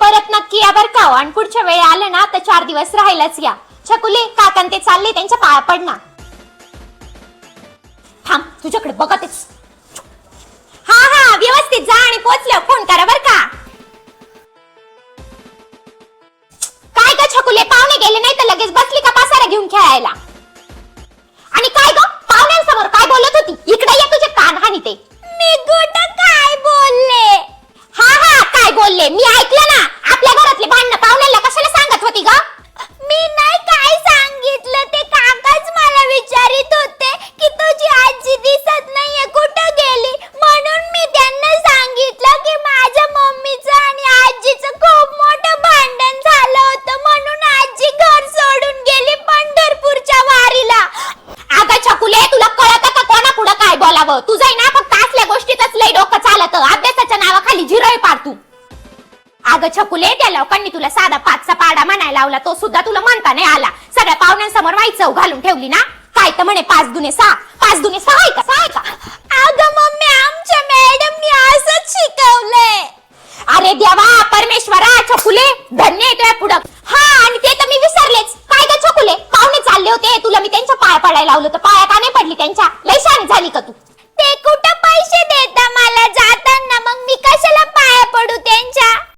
परत नक्की या बर का हो. आणि पुढच्या वेळी आलं ना तर चार दिवस राहायलाच या. छकुले काकान ते चालले त्यांच्या पाया पडणार थांब तुझ्याकडे बघतच. हा हा व्यवस्थित जा आणि पोचल्या फोन करा बर का. काय ग छकुले पाहुणे गेले नाही तर लगेच बसली का पासारा घेऊन खेळायला? आणि काय ग पाहुण्यांसमोर काय बोलत होती? इकडे ये तुझे कान हानी ते. मी कुठं काय बोलले? हा हा काय बोलले? मी ऐकलं ना आपल्या घरातले भांडणं पाहुण्याला कशाला सांगत होती ग मी नाही काय सांगितलं ते काकाच मला विचारित होते की तुझी आजी दिसत नाहीये कुठं गेली म्हणून मी त्यांना सांगितलं की माझ्या मम्मीचं आणि आजीचं खूप मोठं भांडण झालं होतं म्हणून आजी घर सोडून गेली पंढरपूरच्या वारीला अगं छकुले तुला कळत का कोणा पुढं काय बोलावं. तुझं ना फक्त असल्या गोष्टीतच लय डोकं चालत. अभ्यासाच्या नावाखाली झिरळ पार तू. अगं छकुले त्या लोकांनी तुला साधा पाचचा पाडा म्हणायला लावला तो सुद्धा तुला म्हणता नाही आला. सगळ्या पाहुण्यांसमोर माहीत चव घालून ठेवली ना? काय तर म्हणे पाच दुने सहा. पाच दुने सहा आहे का? सहा आहे का? अगं मम्मी आमच्या मॅडमनी असंच शिकवलंय. अरे देवा परमेश्वरा छकुले धन्य आहे तुझ्या पुढं हा आणि ते तर मी विसरलेच काय ग छकुले पाहुणे चालले होते तुला मी त्यांच्या पाया पडायला लावलं तर पाया का नाही पडली त्यांच्या? लय शहाणी झाली का तू?